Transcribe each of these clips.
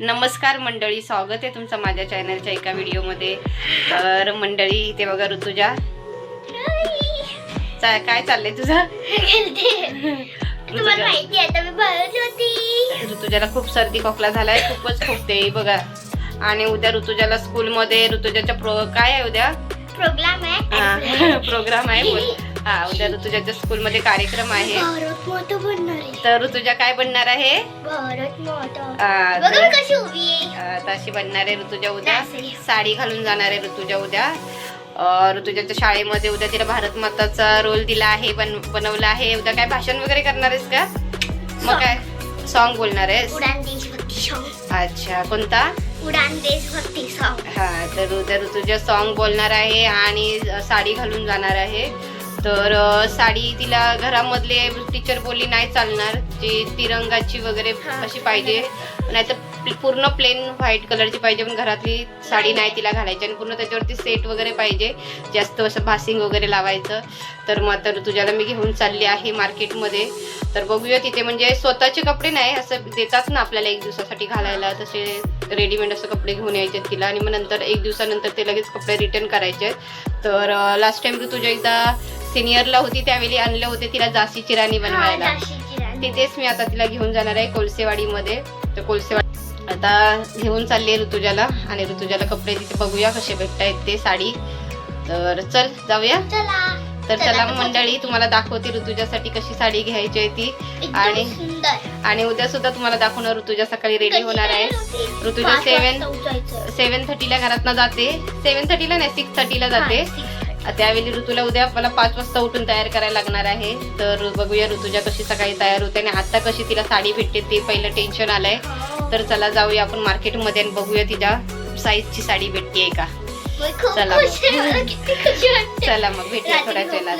नमस्कार मंडळी स्वागत आहे तुमचं माझ्या चॅनलच्या एका व्हिडिओमध्ये तर मंडळी इथे बघा ऋतुजा चा- काय चाललंय तुझं? ऋतुजाला खूप सर्दी खोकला झालाय खूपच खोकते बघा. आणि उद्या ऋतुजाला स्कूलमध्ये ऋतुजाच्या प्रो काय आहे उद्या? प्रोग्राम आहे. प्रोग्राम आहे. हा उद्या ऋतुजाच्या स्कूलमध्ये कार्यक्रम आहे. भारत मोठं बनणार आहे. तर ऋतुजा काय बनणार आहे? भारत मोठं आ, बघा तर- मी कशी उभी आहे. अ, तशी बनणार आहे ऋतुजा उद्या. साडी घालून जाणार आहे ऋतुजा उद्या. अ, ऋतुजाच्या शाळेमध्ये उद्या तिला भारत माताचा रोल दिला आहे बन बनवला आहे. उद्या काय भाषण वगैरे करणार आहेस का? मग Song. काय? सॉन्ग बोलणार आहेस? उडान देशभक्ती सॉन्ग अच्छा कोणता? उडान देशभक्ती सॉन्ग हा तर उद्या ऋतुजा सॉन्ग बोलणार आहे आणि साडी घालून जाणार आहे. तर साडी तिला घरामधले टीचर बोलली नाही चालणार जी तिरंगाची वगैरे. अशी पाहिजे नाहीतर पूर्ण प्लेन व्हाईट कलरची पाहिजे पण घरातली साडी नाही तिला घालायची आणि पूर्ण त्याच्यावरती सेट वगैरे पाहिजे. जास्त असं भासिंग वगैरे लावायचं. तर मग आता ऋतुजाला मी घेऊन चालली आहे मार्केटमध्ये तर बघूया तिथे म्हणजे स्वतःचे कपडे नाही असं देतात ना आपल्याला एक दिवसासाठी घालायला. तसे रेडीमेड असं कपडे घेऊन यायचे आहेत तिला. आणि मग नंतर एक दिवसानंतर ते लगेच कपडे रिटर्न करायचे आहेत. तर लास्ट टाइम ऋतुजा एकदा सिनियरला होती त्यावेळी आणले होते तिला जाशीची राणी बनवायला. तिथेच मी आता तिला घेऊन जाणार आहे कोळसेवाडीमध्ये. तर कोळसेवाडी आता घेऊन चालली आहे ऋतुजाला आणि ऋतुजाला कपडे तिथे बघूया कसे भेटतायत ते साडी. तर चल जाऊया. तर चला, मुंडळी तुम्हाला दाखवते ऋतुजासाठी कशी साडी घ्यायची आहे ती. आणि- आणि उद्या सुद्धा तुम्हाला दाखवणार ऋतुजा सकाळी रेडी होणार आहे. ऋतुजा सेवन सेवन थर्टीला घरातनं जाते. सेवन थर्टीला नाही सिक्स थर्टीला जाते. त्यावेळी ऋतूला उद्या मला पाच वाजता उठून तयार करायला लागणार आहे. तर बघूया ऋतुजा कशी सकाळी तयार होते आणि आता कशी तिला साडी भेटते ते पहिलं टेन्शन आलंय. तर चला जाऊया आपण मार्केटमध्ये आणि बघूया तिच्या साईजची साडी भेटते का. चला चला मग भेटूया थोड्या वेळेला.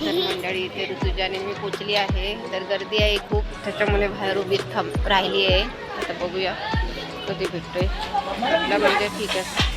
तर मंडळी इथे ऋतुजाने मी पोचली आहे. तर गर्दी आहे खूप त्याच्यामुळे बाहेर उभी थांब राहिली आहे. आता बघूया कधी भेटतोय. म्हणजे ठीक आहे.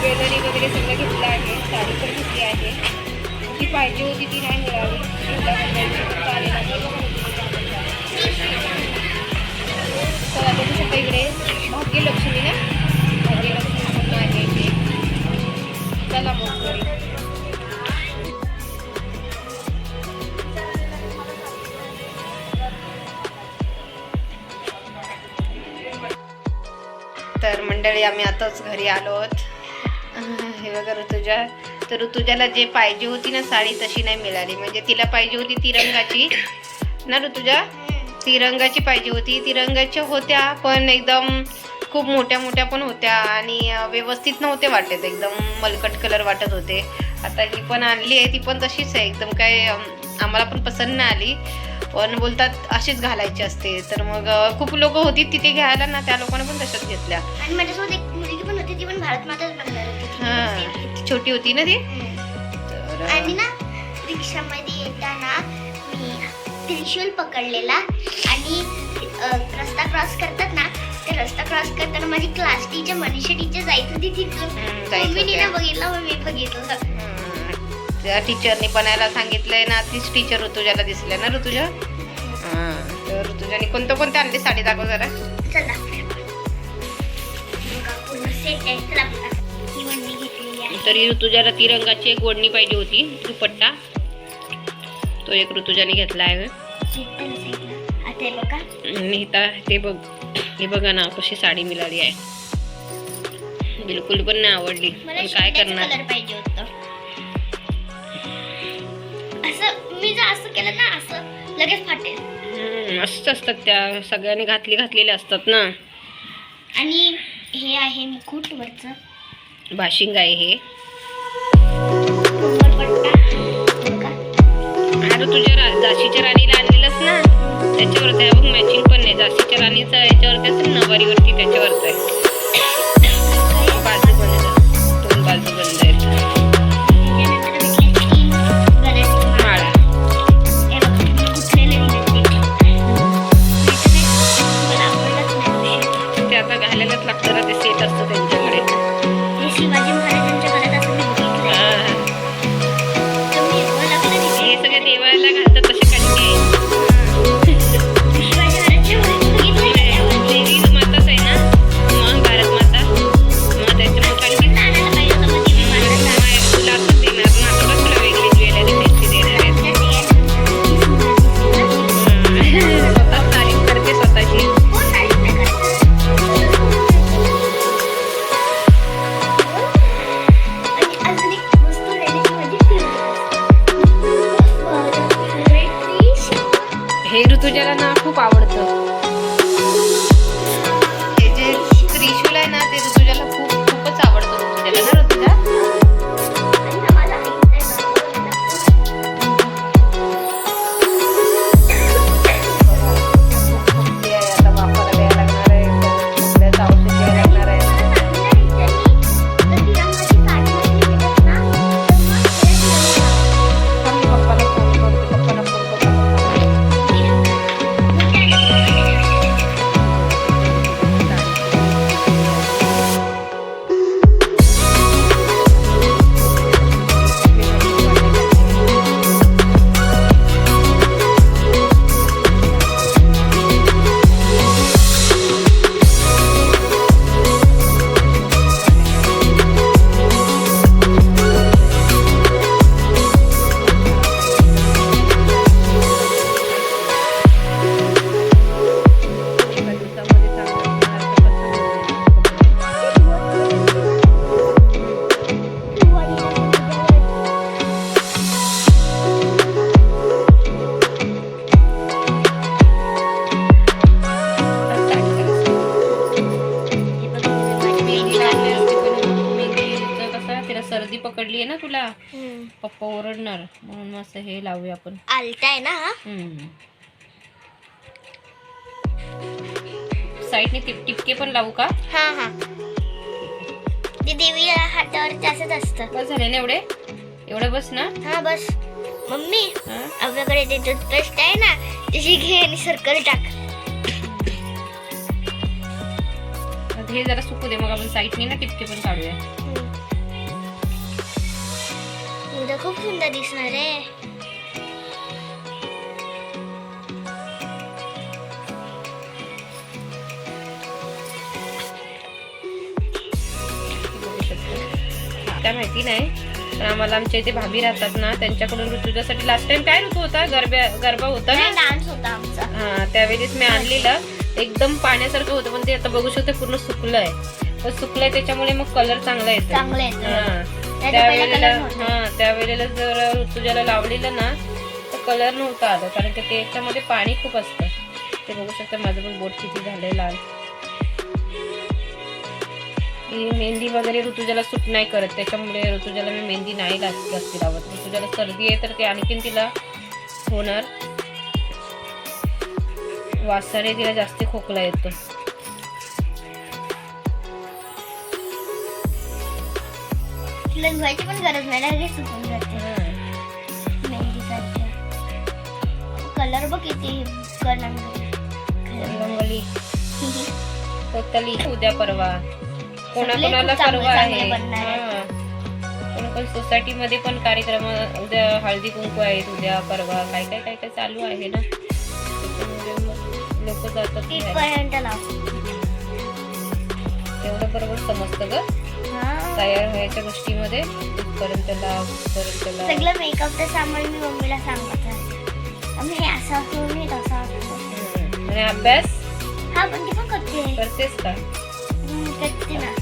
ज्वेलरी वगैरे सगळं घेतलं आहे साडी जी होती ती नाही मिळाली तर बघू शकता इकडे भाग्यलक्ष्मी ना भाग्यलक्ष्मी म्हणून आहे इथे चला मग. घरी तर मंडळी आम्ही आताच घरी आलो आहोत. हे बघा ऋतुजा. तर ऋतुजाला जे पाहिजे होती ना साडी तशी नाही मिळाली. म्हणजे तिला पाहिजे होती ती रंगाची ना ऋतुजा? तिरंगाची पाहिजे होती. तिरंगाच्या होत्या पण एकदम खूप मोठ्या मोठ्या पण होत्या आणि व्यवस्थित नव्हते वाटत. एकदम मलकट कलर वाटत होते. आता ही पण आणली आहे. ती पण तशीच आहे. एकदम काय आम्हाला पण पसंत नाही आली. पण बोलतात अशीच घालायची असते. तर मग खूप लोक होती तिथे घ्यायला ना त्या लोकांना पण तशाच घेतल्या. आणि माझ्यासोबत एक मुलगी पण होती. ती पण भारत माताच बनणार होती. हा. छोटी होती ना ती? आणि ना रिक्षामध्ये येताना त्रिशूल पकडलेला आणि रस्ता क्रॉस करतात ना ते रस्ता क्रॉस करताना माझी क्लास टीचर मनीषा टीचर जायत होती तिथून. मम्मीने बघितलं मी बघितलं. त्या टीचरनी बनायला सांगितलंय ना तीच टीचर ऋतुजाला दिसल्या ना ऋतुजा. तर ऋतुजाने कोणतं कोणतं आणली साडी दाखव जरा. चला. तरी ऋतुजाला तिरंगाची एक ओढणी पाहिजे होती दुपट्टा. तो एक ऋतुजाने घेतला आहे. आता इथं ते बघ हे बघा ना कशी साडी मिळाली आहे. बिलकुल पण नाही आवडली. पण काय करणार? पाहिजे होतं. असं मी जर असं केलं ना असं लगेच फाटेल. मस्त असतात त्या. सगळ्यांनी घातली घातलेल्या असतात ना. आणि हे आहे मुकुट वरचं भाशिंग आहे हे. त्याच्यावर आहे बघ मॅचिंग पण नाही. जाशीच्या राणीचं याच्यावरती असेल नवारीवरती त्याच्यावरच आहे. हे ऋतुजाला ना खूप आवडतं. तिला सर्दी पकडली आहे ना तुला पप्पा ओरडणार. म्हणून मस्त हे लावूया आपण. आलताय ना? हा. साईडने टिप टिपके पण लावू का? हा हा. ते देवीला हातावर असंच असतं बस झाले ना एवढे? एवढे बस ना? हा बस. मम्मी हा? आपल्याकडे ते टूथपेस्ट आहे ना त्याची घे आणि सर्कल टाक. आता हे जरा सुकू दे मग आपण साईडने ना टिपके पण काढूया. उद्या खूप सुंदर दिसणार आहे. काय माहिती नाही पण आम्हाला आमच्या इथे भाभी राहतात ना त्यांच्याकडून ऋतुजासाठी लास्ट टाइम काय ऋतू होता? गरबा गरबा होता ना? डान्स होता आमचा. हा त्यावेळेस मी आणलेलं. एकदम पाण्यासारखं होतं पण ते आता बघू शकते पूर्ण सुकलंय. तर सुकलंय त्याच्यामुळे मग कलर चांगला येतो चांगलं येतं हा. त्यावेळेला. हा जर ऋतुजाला लावलेलं ना तर कलर नव्हता आला. कारण की त्याच्यामध्ये पाणी खूप असतं. ते बघू शकता माझं पण बोट किती झालंय लाल. मेहंदी वगैरे ऋतुजाला सूट नाही करत. त्याच्यामुळे ऋतुजाला मी मेहंदी नाही जास्ती लावत. ऋतुजाला सर्दी आहे तर ते आणखीन तिला होणार. वासाने तिला जास्त खोकला येतो. तिला धुवायची पण गरज नाही लगेच सुकून जाते. हा. मेहंदीसारखे कलर बघ किती रंगोली. टोटली उद्या परवा. आहे. कोण कोण सोसायटी मध्ये पण कार्यक्रम उद्या हळदी कुंकू आहेत उद्या परवा. काय काय काय काय चालू आहे ना? लोक जातात तेवढं बरोबर समजतं ग. तयार व्हायच्या गोष्टीमध्ये तिथपर्यंत लाव तिथपर्यंत लाव सगळं मेकअपचं सामान मी मम्मीला सांगत मम्मी हे असं असं नाही तसं असं हम्म. आणि अभ्यास? हा पण ती पण करते. करतेस का? करते ना.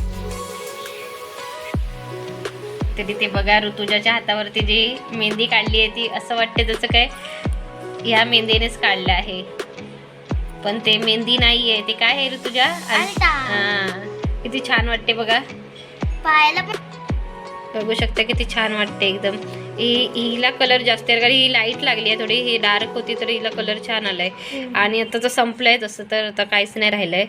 तरी ते बघा ऋतुजाच्या हातावरती जी मेहंदी काढली आहे ती असं वाटते जसं काय ह्या मेहंदीनेच काढलं आहे. पण ते मेहंदी नाही आहे ते काय आहे ऋतुजा. हा. किती छान वाटते बघा. पायाला पण बघू शकता किती छान वाटते एकदम. ही हिला कलर जास्त आहे कारण ही लाइट लागली आहे थोडी ही डार्क होती तर हिला कलर छान आलाय. आणि आता तर संपलंय तसं तर आता काहीच नाही राहिलंय.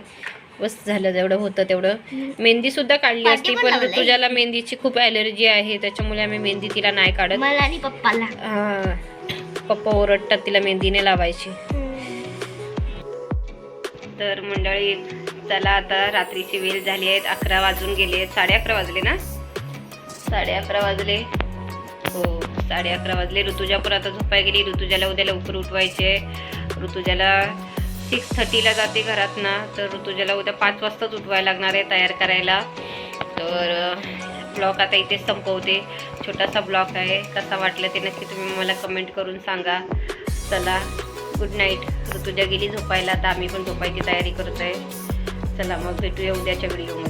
बस झालं जेवढं होतं तेवढं. मेहंदी सुद्धा काढली असती पण. ऋतुजाला मेहंदीची खूप ॲलर्जी आहे त्याच्यामुळे आम्ही मेहंदी तिला नाही काढत. मला आणि पप्पाला. हा. पप्पा ओरडतात तिला मेहंदीने लावायची. तर मंडळी चला आता रात्रीची वेळ झाली आहेत अकरा वाजून गेले आहेत. साडे अकरा वाजले ना? साडे अकरा वाजले. हो साडे अकरा वाजले. ऋतुजा पण आता झोपाय गेली. ऋतुजाला उद्या लवकर उठवायचे ऋतुजाला सिक्स थर्टीला जाते घरात ना. तर ऋतुजाला उद्या पाच वाजताच उठवायला लागणार आहे तयार करायला. तर ब्लॉग आता इथेच संपवते. छोटासा ब्लॉग आहे. कसा वाटला ते नक्की तुम्ही मला कमेंट करून सांगा. चला गुड नाईट ऋतुजा गेली झोपायला. आता आम्ही पण झोपायची तयारी करत आहे चला मग भेटूया उद्याच्या व्हिडिओमध्ये